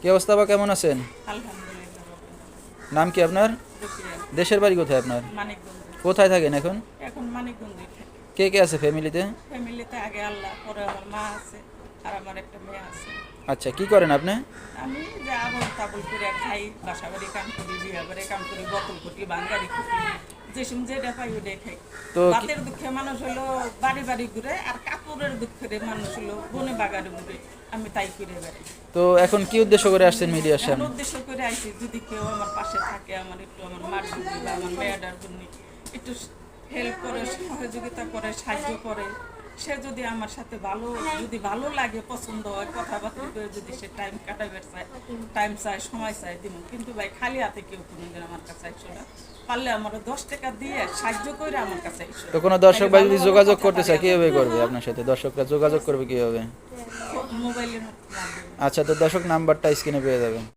কি অবস্থা বা কেমন আছেন? নাম কি আপনার? দেশের বাড়ি কোথায় আপনার? কোথায় থাকেন এখন? এখন কে কে আছে ফ্যামিলিতে ফ্যামিলিতে আগে আল্লাহ পরে আমার মা আছে আর আমার একটা মেয়ে আছে। আচ্ছা কি করেন আপনি? আমি যে আবল তাবল করে খাই বাসা বাড়ি কাম করি বিয়া বাড়ি কাম করি কুটি বাঙ্গারি কুটি তো রাতের দুঃখে মানুষ হলো বাড়ি বাড়ি ঘুরে আর কাপড়ের দুঃখে মানুষ হলো বনে বাগারে ঘুরে। আমি তাই করে বেড়াই। তো এখন কি উদ্দেশ্য করে আসছেন মিডিয়ার সামনে? উদ্দেশ্য করে আইছি যদি কেউ আমার পাশে থাকে আমার একটু আমার মার জন্য বা আমার মেয়েটার জন্য একটু হেল্প করে সহযোগিতা করে সাহায্য করে। সে যদি আমার সাথে ভালো যদি ভালো লাগে পছন্দ হয় কথাবার্তা করে যদি সে টাইম কাটাবে চায় টাইম চায় সময় চায় দিব কিন্তু ভাই খালি হাতে কেউ কোনোদিন আমার কাছে না। পারলে আমার দশ টাকা দিয়ে সাহায্য করে আমার কাছে তো কোনো দর্শক ভাই যদি যোগাযোগ করতে চায় কীভাবে করবে আপনার সাথে? দর্শকরা যোগাযোগ করবে কীভাবে? মোবাইলের আচ্ছা তো দর্শক নাম্বারটা স্ক্রিনে পেয়ে যাবেন।